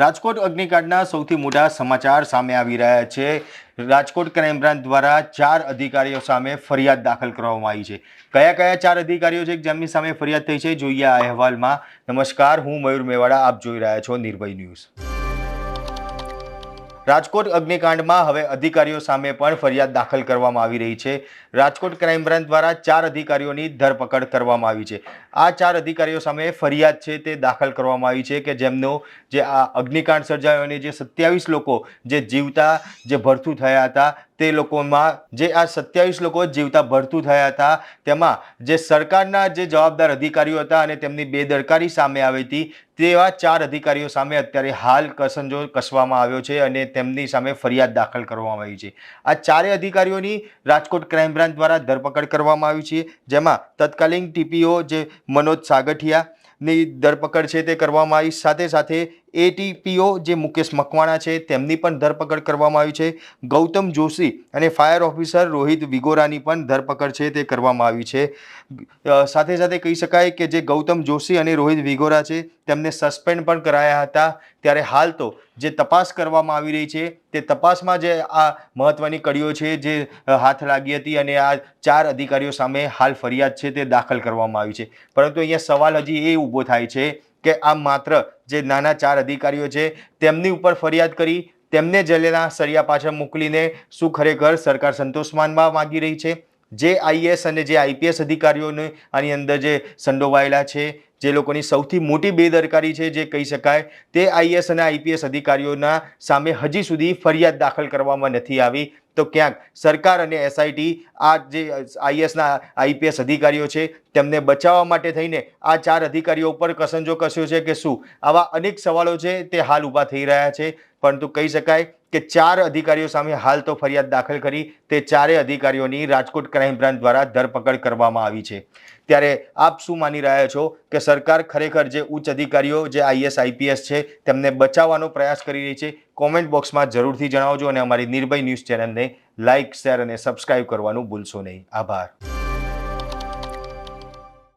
રાજકોટ અગ્નિકાંડના સૌથી મોટા સમાચાર સામે આવી રહ્યા છે. રાજકોટ ક્રાઇમ બ્રાન્ચ દ્વારા ચાર અધિકારીઓ સામે ફરિયાદ દાખલ કરવામાં આવી છે. કયા કયા ચાર અધિકારીઓ છે જેમની સામે ફરિયાદ થઈ છે, જોઈએ આ અહેવાલમાં. નમસ્કાર, હું મયુર મેવાડા, આપ જોઈ રહ્યા છો નિર્ભય ન્યૂઝ. રાજકોટ અગ્નિકાંડમાં હવે અધિકારીઓ સામે પણ ફરિયાદ દાખલ કરવામાં આવી રહી છે. રાજકોટ ક્રાઇમ બ્રાન્ચ દ્વારા ચાર અધિકારીઓની ધરપકડ કરવામાં આવી છે. આ ચાર અધિકારીઓ સામે ફરિયાદ છે તે દાખલ કરવામાં આવી છે કે જેમનો જે આ અગ્નિકાંડ સર્જાયો અને જે સત્યાવીસ લોકો જે જીવતા, જે ભરથું થયા હતા તે લોકોમાં જે આ સત્યાવીસ લોકો જીવતા ભરતું થયા હતા, તેમાં જે સરકારના જે જવાબદાર અધિકારીઓ હતા અને તેમની બેદરકારી સામે આવી હતી, તેવા ચાર અધિકારીઓ સામે અત્યારે હાલ કસંજો કસવામાં આવ્યો છે અને તેમની સામે ફરિયાદ દાખલ કરવામાં આવી છે. આ ચારેય અધિકારીઓની રાજકોટ ક્રાઇમ બ્રાન્ચ દ્વારા ધરપકડ કરવામાં આવી છે, જેમાં તત્કાલીન ટીપીઓ જે મનોજ સાગઠિયા ની ધરપકડ છે તે કરવામાં આવી, સાથે સાથે એટીપીઓ જે મુકેશ મકવાણા છે, તેમની પણ ધરપકડ કરવામાં આવી છે. ગૌતમ જોશી અને ફાયર ઓફિસર રોહિત વિગોરાની પણ ધરપકડ છે તે કરવામાં આવી છે. સાથે સાથે કહી શકાય કે જે ગૌતમ જોશી અને રોહિત વિગોરા છે, તેમને સસ્પેન્ડ પણ કરાયા હતા. ત્યારે હાલ તો જે તપાસ કરવામાં આવી રહી છે, તે તપાસમાં જે આ મહત્ત્વની કડીઓ છે, જે હાથ લાગી હતી અને આ ચાર અધિકારીઓ સામે હાલ ફરિયાદ છે તે દાખલ કરવામાં આવી છે. પરંતુ અહીંયા સવાલ હજી એ ઊભો થાય છે કે આ માત્ર જે નાના ચાર અધિકારીઓ છે, તેમની ઉપર ફરિયાદ કરી, તેમને જેલના સળિયા પાછળ મોકલીને શું ખરેખર સરકાર સંતોષ માનવા માંગી રહી છે? જે આઈએસ અને જે આઈપીએસ અધિકારીઓને આની અંદર જે સંડોવાયેલા છે, જે લોકોની સૌથી મોટી બેદરકારી છે જે કહી શકાય, તે આઈએસ અને આઈપીએસ અધિકારીઓના સામે હજી સુધી ફરિયાદ દાખલ કરવામાં નથી આવી. તો ક્યાંક સરકાર અને એસઆઈટી આ જે આઈએસના આઈપીએસ અધિકારીઓ છે, તેમને બચાવવા માટે થઈને આ ચાર અધિકારીઓ ઉપર કસંજો કસ્યો છે કે શું? આવા અનેક સવાલો છે, તે હાલ ઊભા થઈ રહ્યા છે. પરંતુ કહી શકાય કે ચાર અધિકારીઓ સામે હાલ તો ફરિયાદ દાખલ કરી. તે ચારેય અધિકારીઓની રાજકોટ ક્રાઇમ બ્રાન્ચ દ્વારા ધરપકડ કરવામાં આવી છે. ત્યારે આપ શું માની રહ્યા છો કે સરકાર ખરેખર જે ઉચ્ચ અધિકારીઓ, જે આઈએસ, આઈપીએસ છે, તેમને બચાવવાનો પ્રયાસ કરી રહી છે? કોમેન્ટ બોક્સમાં જરૂરથી જણાવજો અને અમારી નિર્ભય ન્યૂઝ ચેનલને લાઇક, શેર અને સબસ્ક્રાઇબ કરવાનું ભૂલશો નહીં. આભાર.